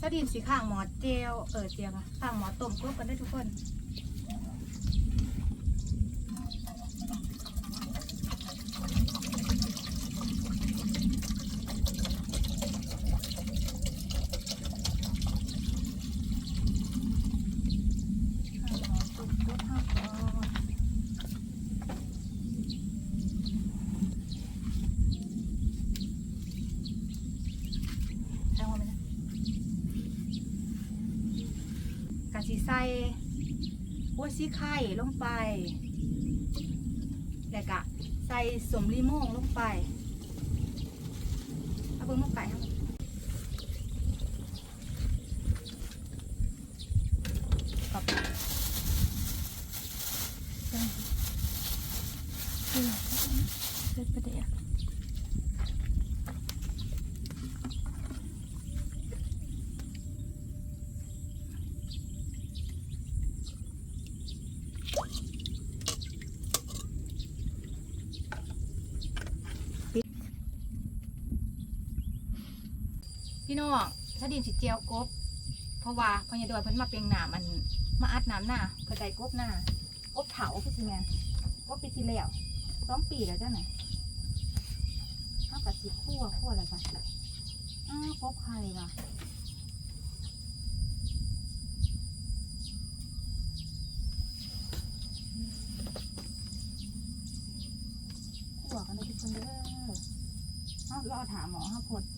สดินสีข้างหมอเจลเออเจียวอะข้างหมอต้มกบกันได้ทุกคนข้างหมอต้มกบห้าก่อนแทงว่าไหมนะ กะสิใส่หัวซีไข่ลง ไปแล้วก็ใส่สมลีโม่งลงไปเอาเบิ่งลงไปครับจังเออเสร็จประเดี๋ยว พี่น้องถ้าดินสิเจียวกบ เพราะว่าพญาดอยเพิ่นมาเปียงหนามันมาอัดน้ำหน้าเพิ่นได้กบหน้ากบเผาพี่สิแม่นกบปีที่แล้วสองปีแล้วจ้ะไหนเท่ากับสิคั่วคั่วอะไรกันอ้าวกบไข่ว่ะคั่วกันเลยทุกคนเด้อเอารอถามหมอฮะพดเ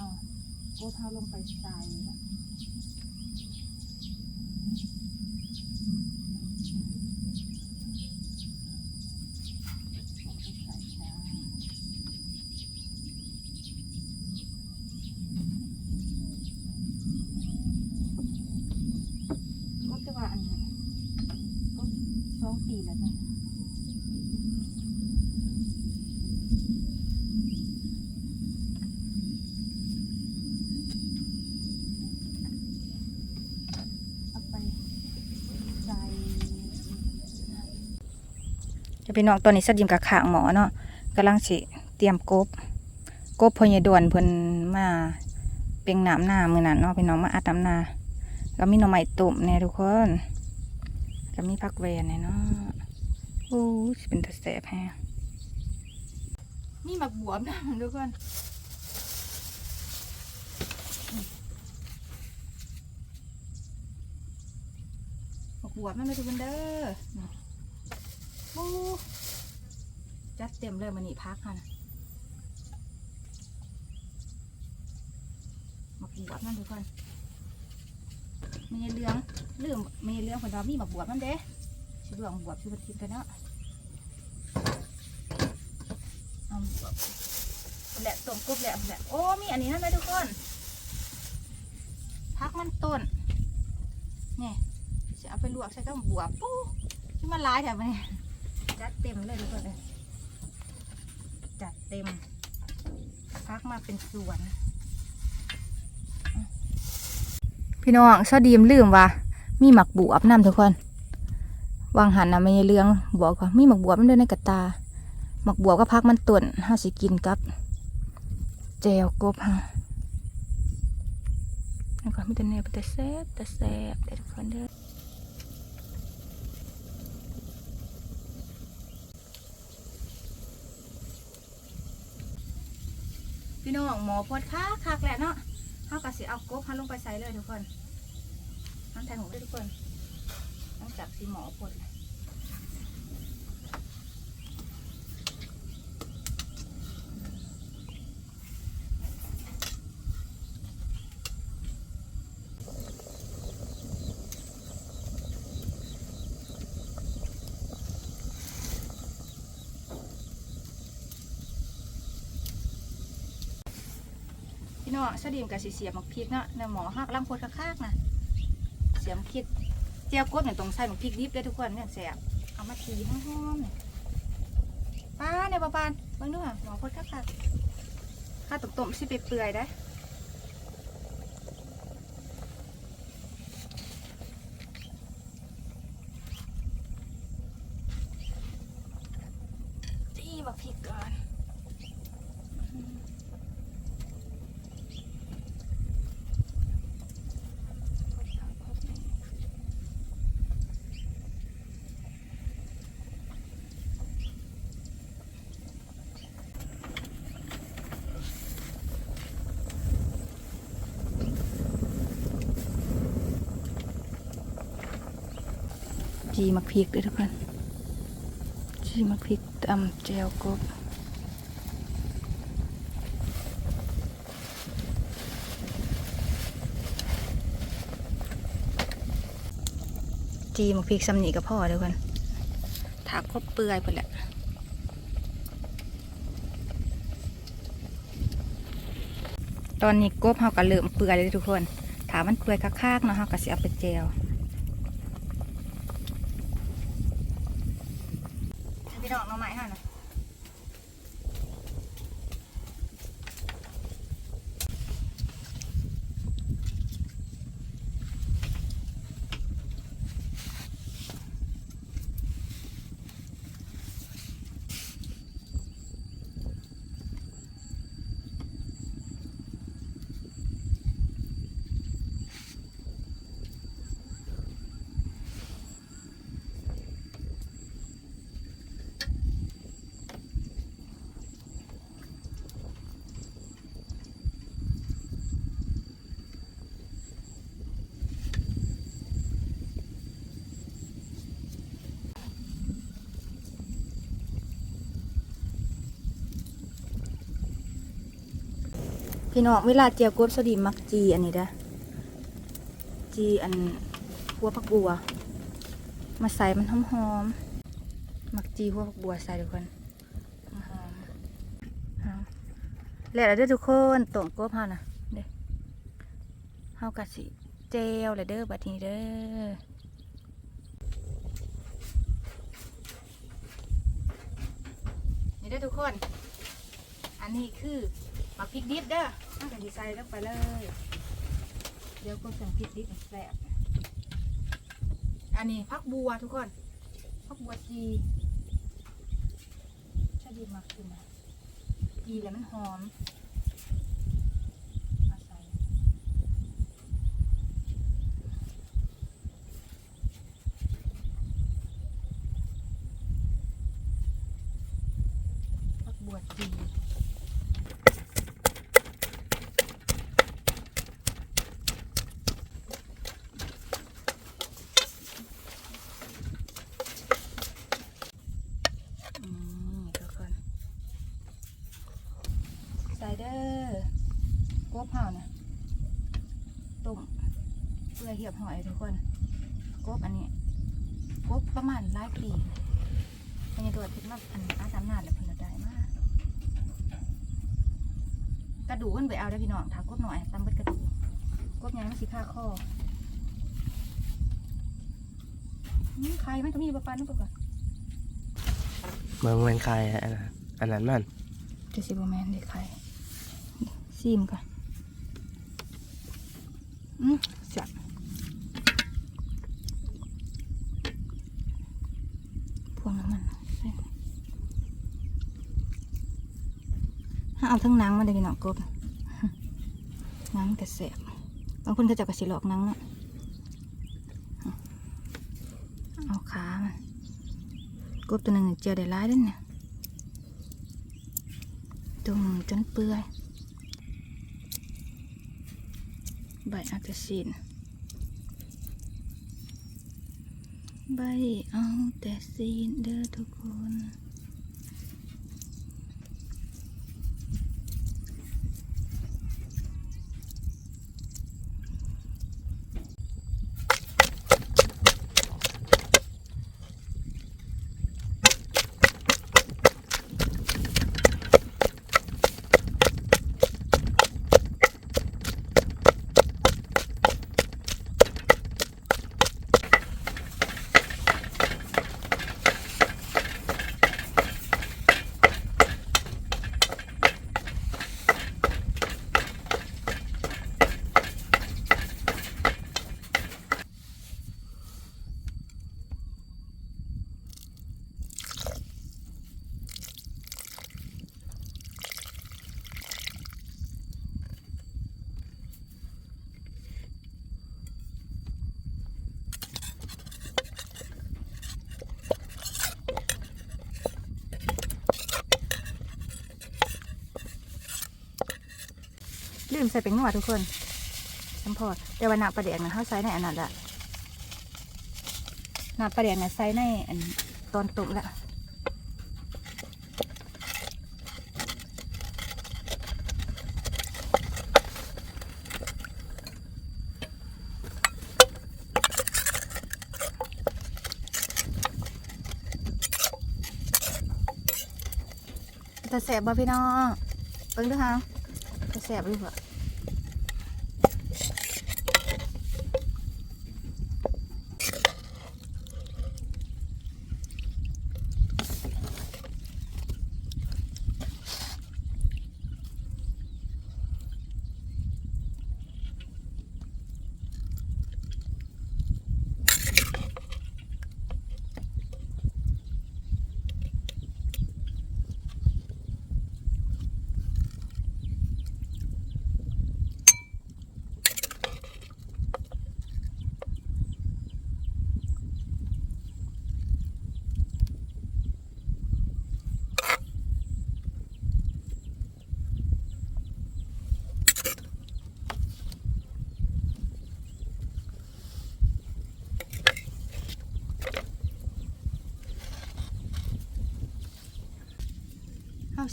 อากระสิเอาโกเท้าลงไปใส่ละ จะพี่น้องตอนนี้สดิมกับขางหมอเนาะกำลังสิเตรียมกบกบพญดวนเพิ่นมาเป็นน้ำหน้ามือนั้นเนาะพี่น้องมาอัดน้ำหน้าก็มีหน่อไม้ตุ่มเนี่ยทุกคนก็มีผักแวนเนี่ยเนาะโอ้ยเป็นตะแสบแฮะมีหมักบวบนะทุกคนหมักบวบนั่นเลยทุกคนเด้อ จัดเต็มเลยมันนี่พักค่ะหมักบวบนั่นทุกคนมีเหลืองลืมมีเหลืองคนเรามีหมักบวบนั่นเด้ชิลวงบวบชิบะทิมกันเนาะเอาบวบแหละต้มกรุบแหละแหละโอ้มีอันนี้นั่นไหมทุกคนพักมันต้นนี่จะเอาไปลวกใส่กับบัวปูที่มันร้ายแถวนี้ จัดเต็มเลยทุกคนเลยจัดเต็ม พักมาเป็นสวน พี่น้องสดีมลืมว่า มีหมักบวบนำทุกคน วางหันนะไม่เรื่องบอกว่ามีหมักบวบมันด้วยในกระตา หมักบวบก็พักมันต้นห้าสิกินกับแจวกบฮะแล้วก็มีแต่เนื้อแต่แซ่บแต่แซ่บเด้อทุกคนเด้อ พี่น้องหมอพดคักคักแหละเนาะเขากะสีเอากบเขาลงไปใส่เลยทุกคนน้ำแทงหูด้วยทุกคนหลังจากสีหมอพด พี่น้องสะดีมกับสีเสียมักพริกเนาะในหมอหักลังพดคักๆนะเสียมพริกเจียวกบเนี่ยตรงใส่หมักพริกดิบเลยทุกคนเนี่ยแสบเอามาทีหอมๆเนี่ยป้าเนี่ยป้าปานเบิ่งดูค่ะหมอพดคักๆข้าต้มๆสิเปื่อยๆได้จี้หมักพริกก่อน พ จีมักพริกด้วยทุกคนจีมักพริกตำแจวกบจีมักพริกซ้ำนีกับพ่อทุกคนถากคบเปื่อยไปแหละตอนนี้กบเฮาก็เริ่มเปื่อยเลยทุกคน ถามมันเปื่อยคักๆเนาะเฮาก็สิเอาไปแจวพี่น้องน้องไม้ ห่านะ พี่น้องเวลาเจียวกบสดีมักจีอันนี้เด้อจีอันหัวผักบัว มาใส่มันหอมๆมักจีหัวผักบัวใส่ทุกคนหอมแล้วเด้อทุกคนต้มกบเฮานะเด้อเฮากะสิเจลเลยเด้อบัดนี้เด้อนี่เด้อทุกคน อันนี้คือ มักพริกดิบเด้อเอากันดีใส่ลงไปเลย เดี๋ยวก็สั่งพริกดิบแซ่บอันนี้พักบัวทุกคนพักบัวจีชอบดีมากขึ้นนะจีแล้วมันหอมพักบัวจีมทุกคนใส่เด้อกบเผานะต้ม เพื่อเหียบหอยทุกคนกบอันนี้กบประมาณหลายปีมันยังตัวติดมาอันอาสามนาดเลยเพนละได้มากกระดูกมันไปเอาได้อพี่น้องถากกบหน่อยตำเบิดกระดูกกบยังไม่สิค่าข้ออืมใครมันก็มีประปันนึกก่อนเมืองเมืองใครอันนั้นอันนั้นมันเจะสิบแมนเด็กใครซีมก่อนอืมจัดพวงน้ำมันใส่ถ้า เอาทั้งนังมาได้พี่น้องกบนังกระแสบบางคนก็จะกระสิหลอกนังเนาะเอาขามันกบตัวหนึ่งเจียวได้ร้ายด้วยเนี่ยตุ่มจนเปื่อยใบอาจจะสินใบเอาแต่ซีนเด้อทุกคน ใส่เป็นหัวทุกคนสัมพอดแต่ว่าหนักประเดี๋ยวนะเขาใส่ในอันนั้นแหละน้ำปลาแดงเนี่ยใส่ในอันตอนต้มละจะแสบบ่พี่น้องเบิ่งดูฮะจะแสบหรือเปล่า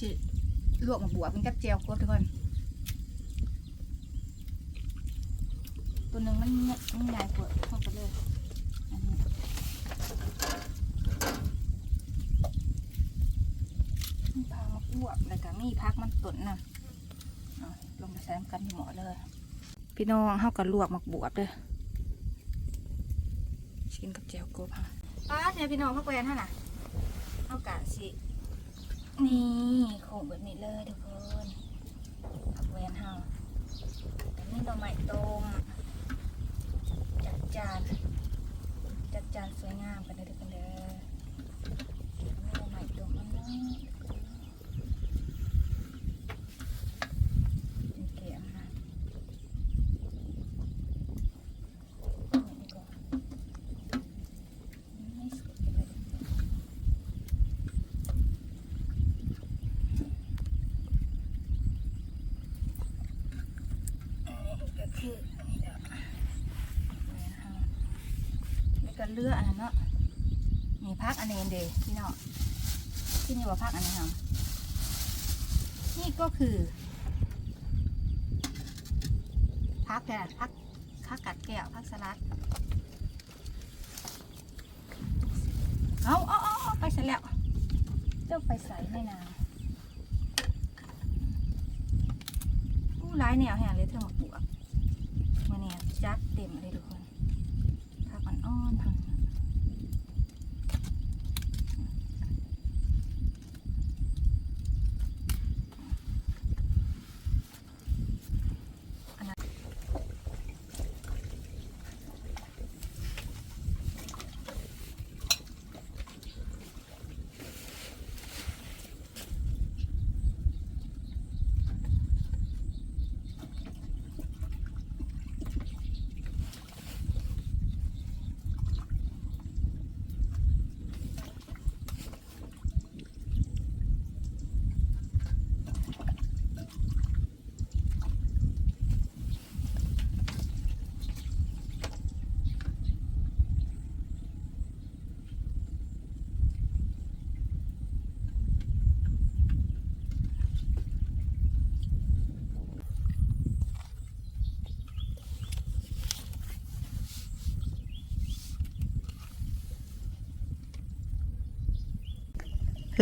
สิลวกมกบัวเป็นกับเจียวกบทุกคน ตัวหนึ่งมันมันใหญ่กว่าเข้าไปเลยอันนี้มีพักมะกวบแล้วก็มีพักมันตุนนะลงมาใส่กันที่หมอเลย พี่น้องเฮาก็ลวกมักบวบเด้อชิมกับเจียวกบค่ะป้าดเนี่ยพี่น้องเขาแกวนท่าน่ะเฮากะสิ นี่โขงแบบนี้เลยทุกคนผักแวนเฮาแต่นี่เราใหม่ต้มจัดจานจัดจานสวยงามกันเลยทุกคนเด้อนี่เราใหม่ต้มมันเนาะเป็นเกี๊ยวนะเอาอันนี้ก่อนไม่สุกเลย ก็คืออันนี้แหละแล้วก็ เลืออันนั้นเนาะมีพักอันนี้เดพี่เนาะที่นี่ว่าพักอันนี้ครับนี่ก็คือพักแกพักพักกัดแก้วพักสลัดเอาเอาเอาไปเสร็จแล้วเจ้าไปใส่ให้นางอู้ร้ายแนวแห่เลยเธอมาปลวกมื่อนี้จัดเต็มเลยทุกคน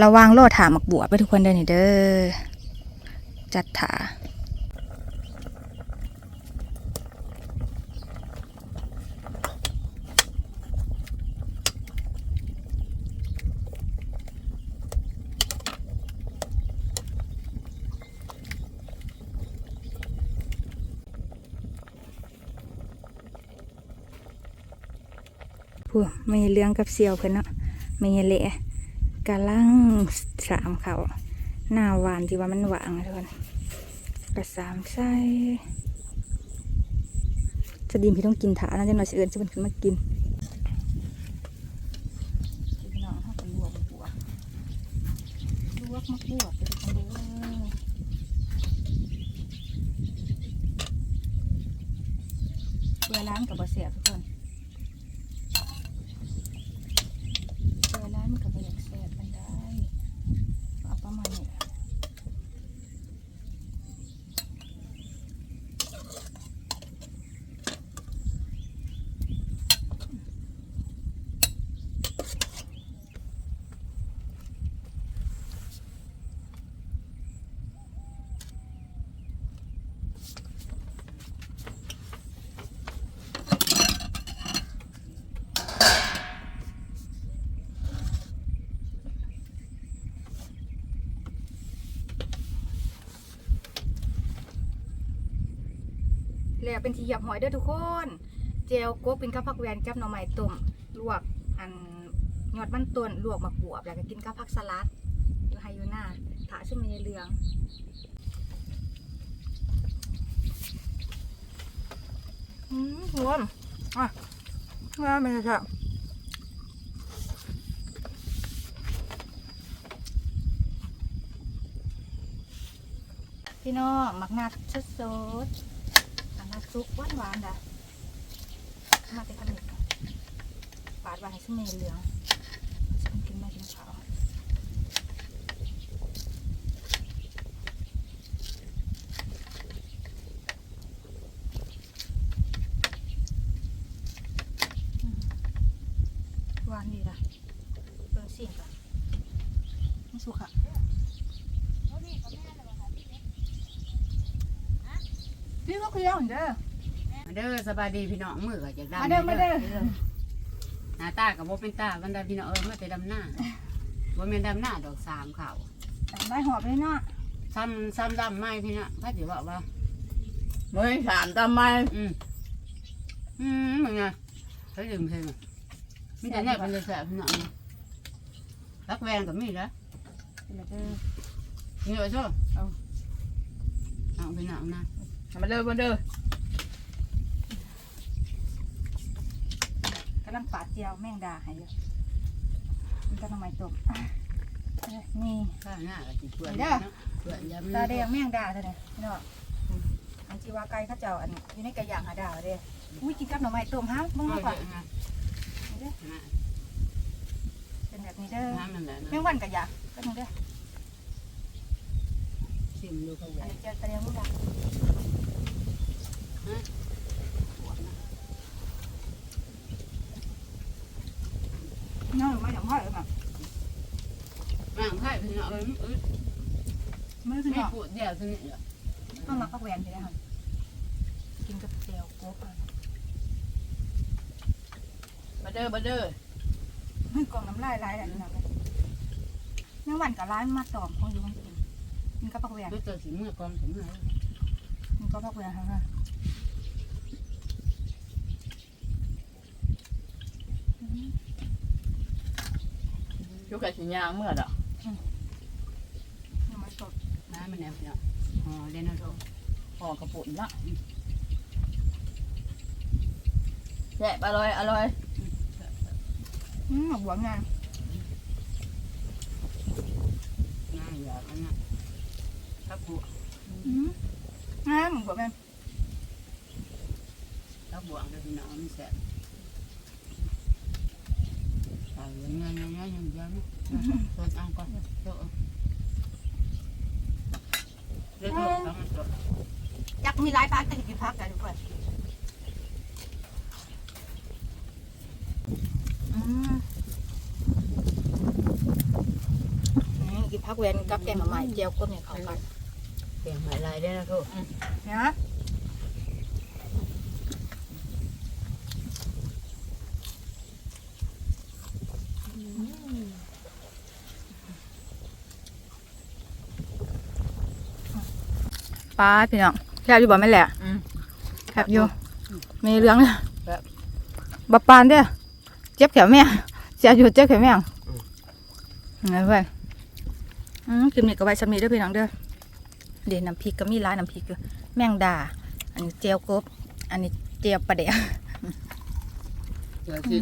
ระวังโลดถาหมักบัวไปทุกคนเด้อนี่เด้อจัดถาพูไม่เลี้ยงกับเซียวเพิ่นเนาะไม่เละ กะลังสามเขาหน้าหวานที่ว่ามันหวานนะทุกคนกระสามไส้จะดีมพี่ต้องกินถานะจะหน่อยสิเอิญจะเป็นขึ้นมากินพี่น้องเขาก็ลวกบัวลวกมะบัวไปทุกคนเด้อเวลาล้างกับบะเสียทุกคน แล้วเป็นที่เหยียบหอยเด้อทุกคน เจลโกบเป็นกับผักแวนกับหน่อไม้ต้มลวกอันยอดมันต้นลวกมะกรูดแล้วก็กินกับผักสลัดอยู่ไฮยูน่าถาชุ่มในเหลืองอืมรวมอะว่ามันจะพี่น้องมักนาดสดสดๆ มักนาดซุปหวานหวานด่ะมาเป็นขนมปาดไว้ให้ชุ่มในเหลืองฉันกินไม่กินข้าว หวานดีละเบิ่งสิ่งก่อนนี่สุกค่ะ พี่ก็คือเอาเด้อมาเด้อสบายดีพี่น้องมือก็จะดำมาเด้อมาเด้อหน้าตากับโบเป็นตาบรรดาพี่น้องเออมาแต่ดำหน้าบ่แม่นดำหน้าดอกสามเขาใบหอบเลยเนาะซ้ำซ้ำดำไม่พี่น้องถ้าถือว่าว่าเมื่อสามทำไมอืมอืมเหมือนไงเขาดื่มเพลงมีแต่เนี่ยเป็นเลยแสบพี่น้องรักแวนกับมีแล้วเป็นไรเด้อนี่เอาช่เอาเอาพี่น้อ งนะมาเด้อมาเด้อกำลังปาดเจียวแมงดาให้อยู่มันก็ทำไมตกอะนี่ข้างหน้าก็ติเพื่อนเด้อเพื่อนยำตาแดงแมงดาเท่านั้นพี่น้องอืมอันจีว่าไก่เข้าเจ้าอันอยู่ในกระย่างหาดาวเด้ออุ้ยกินกับหน่อไม้ต้มฮะมึงน้มาก่อนำเป็นแบบนี้เด้อน้ำมันแหละแมงวันกระย่างก็นึงเด้อชิมดูเขาอันไว้นี้เจียวตาแดงแมงดา น้องไม่หนังพ่อเลยแบบร่างไข่พี่น้องเอ้ยเอ้ยไม่รู้สึกไม่หรอกปวดเดียวสิเนี่ยต้องมาพักแวนใช่ไหมคะกินกับเจียวโก๊กอะมาเด้อมาเด้อมือกล่องน้ำลายลายอะไรนี่นะแมงวันกับร้านมาตอมของอยู่ของกินกินกับพักแวนรู้ตัวสีเมื่อกองถึงไหนกินกับพักแวนค่ะ ค่ะชุกกับสิญญางเมื่อดอกน้ำมันสดน้ำมันแนวพี่น้องอ๋อเดนโรพอกระปุกละแซ่บอร่อย อร่อยอืมหัวงานง่ายอย่างนั้นนะถ้าบวกอืมงามหัวแม่ถ้าบวกเลยพี่น้องมันแสบ จบอยากมีหลายพักแต่กินพักกันทุกคนกินพักแวนกับแกงหน่อไม้เจียวก้นเนี่ยเขากันเปลี่ยนใหม่ลายได้นะทุกเนะ ป้าพี่น้องแคบอยู่บ่แม่นแหละอืม แคบอยู่มีเรื่องเลยบัปานเด้อเจ็บแขนแม่เสียอยู่เจ็บแขนแม่ไงเพื่อนอืมกินมีกับใบชะมีเด้วยพี่น้องเด้อเดี๋ยวน้ำพริกก็มีร้านน้ำพริกอยู่แมงดา อันนี้เจียวกบ อันนี้เจียวปลาเดะเจอสิ